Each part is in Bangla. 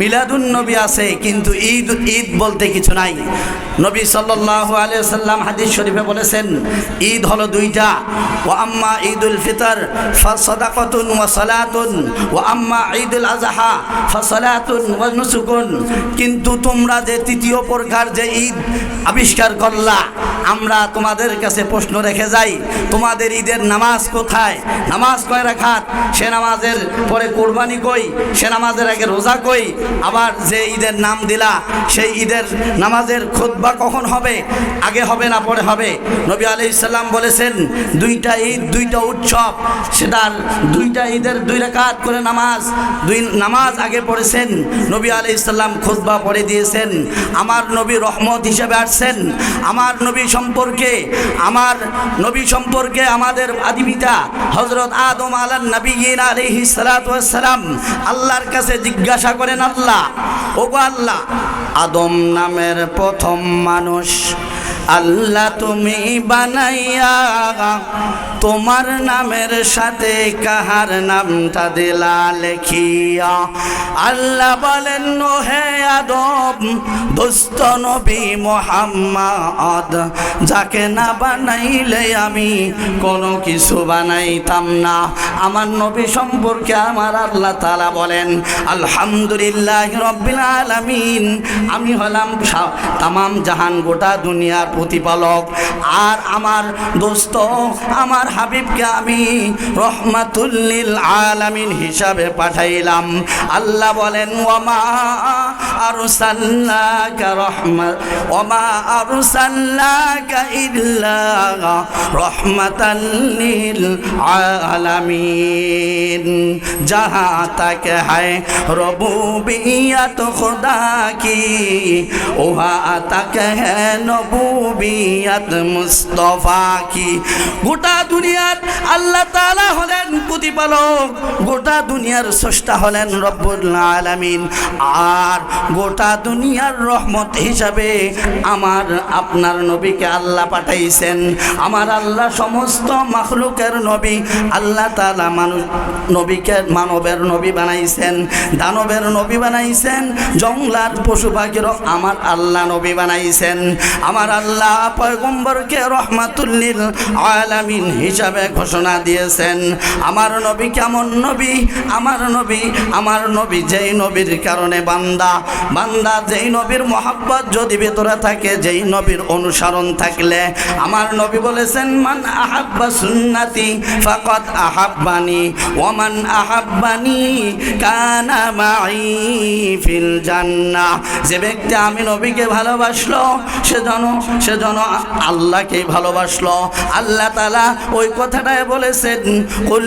মিলাদুন নবী আছে, কিন্তু ঈদ ঈদ বলতে কিছু নাই। নবী সাল্লাল্লাহু আলাইহি সাল্লাম হাদিস শরীফে বলেছেন, ঈদ হলো দুইটা। ও আম্মা ঈদুল ফিতর ফাসাদাকাতুন ওয়া সালাতুন। ও আম্মা ঈদুল আজহা ফাসালাতুন ওয়া নুসুকুন। কিন্তু তোমরা যে তৃতীয় প্রকার যে ঈদ আবিষ্কার করলা, আমরা তোমাদের কাছে প্রশ্ন রেখে যাই, তোমাদের ঈদের নামাজ কোথায়? নামাজ কয় রাখাত? সে নামাজের পরে কোরবানি কই? সে নামাজের আগে রোজা কই? আবার যে ঈদের নাম দিলা, সেই ঈদের নামাজের খুতবা কখন হবে? আগে হবে না পরে হবে? নবী আলাইহিস ইসাল্লাম বলেছেন, দুইটা ঈদ, দুইটা উৎসব, সেটার দুইটা ঈদের দুই রাকাত করে নামাজ, দুই নামাজ আগে পড়েছেন। নবী আলাইহিস সালাম খুতবা পড়ে দিয়েছেন। আমার নবী রহমত হিসেবে আসছেন। আমার নবী সম্পর্কে, আমার নবী সম্পর্কে আমাদের আদিপিতা হজরত আদম আলান নবীন আলহি সালাম আল্লাহর কাছে জিজ্ঞাসা করেন আল্লাহ ও আল্লাহ। আদম নামের প্রথম মানুষ। আল্লাহ তুমি বানাইয়া তোমার নামের সাথে কাহার নামটা দিলা লেখিয়া। আল্লাহ বলেন ও হে আদম দোস্ত নবী মোহাম্মদ, যাকে না বানাইলে আমি কোনো কিছু বানাইতাম না। আমার নবী সম্পর্কে আমার আল্লাহ তালা বলেন, আলহামদুলিল্লাহ রব্বিল আলামিন, আমি হলাম তামাম জাহান গোটা দুনিয়ার প্রতিপালক। আর আমার দোস্ত, আমার হাবিবকে আমি রহমাতুল্লিল আলামিন হিসাবে পাঠাইলাম। আল্লাহ বলেন ওমা আরসাল্লাকা রহমত ওমা আরসাল্লাকা ইল্লা রহমাতাল আলামিন। যাহা তাকে হায় রবু বিয়াত খোদা কি ওহা তাকে হ্যায় নবু নবুবিয়াত মুস্তফা কি? গোটা দুনিয়ার আল্লাহ তাআলা হলেন প্রতিপালক গোটা দুনিয়ার স্রষ্টা হলেন রব্বুল আলামিন। আর গোটা দুনিয়ার রহমত হিসাবে আমার, আপনার নবীকে আল্লাহ পাঠাইছেন। আমার আল্লাহ সমস্ত মাখলুকের নবী, আল্লাহ তাআলা মানুষ, নবীকে মানবের নবী বানাইছেন, দানবের নবী বানাইছেন জংলার পশু পাখিরও আমার আল্লাহ নবী বানাইছেন। আমার আল্লাহ পয়গম্বরকে রহমাতুল্লিল আলামিন হিসাবে ঘোষণা দিয়েছেন। আমার নবী কেমন নবী? আমার নবী আমার নবী যেই নবীর কারণে বান্দা। বান্দা যেই নবীর মহাব্বত যদি ভেতরে থাকে, যেই নবীর অনুসরণ থাকলে। আমার নবী বলেছেন, মান আহাব্বা সুন্নাতি ফাকাত আহাব্বানি ওমান আহাব্বানি কানা মাই ফিল জান্নাহ যে ব্যক্তি আমি নবীকে ভালোবাসলো, সে যেন সে যেন আল্লাহকে ভালোবাসলো। আল্লাহ তালা ওই কথাটাই বলেছেন, কুল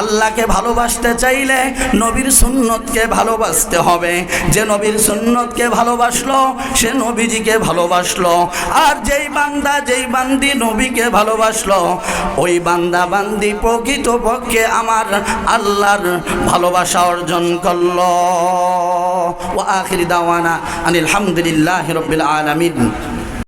আল্লাহকে ভালোবাসতে চাইলে নবীর সুন্নতকে ভালোবাসতে হবে। যে নবীর সুন্নতকে ভালোবাসলো, সে নবীজিকে ভালোবাসলো। আর যেই বান্দা, যেই বান্দি নবীকে ভালোবাসলো, ওই বান্দা বান্দি প্রকৃত পক্ষে আমার আল্লাহর ভালোবাসা অর্জন করল। ও আখির দাওয়ানা আনিল হামদুলিল্লাহ রবিল আলমিন।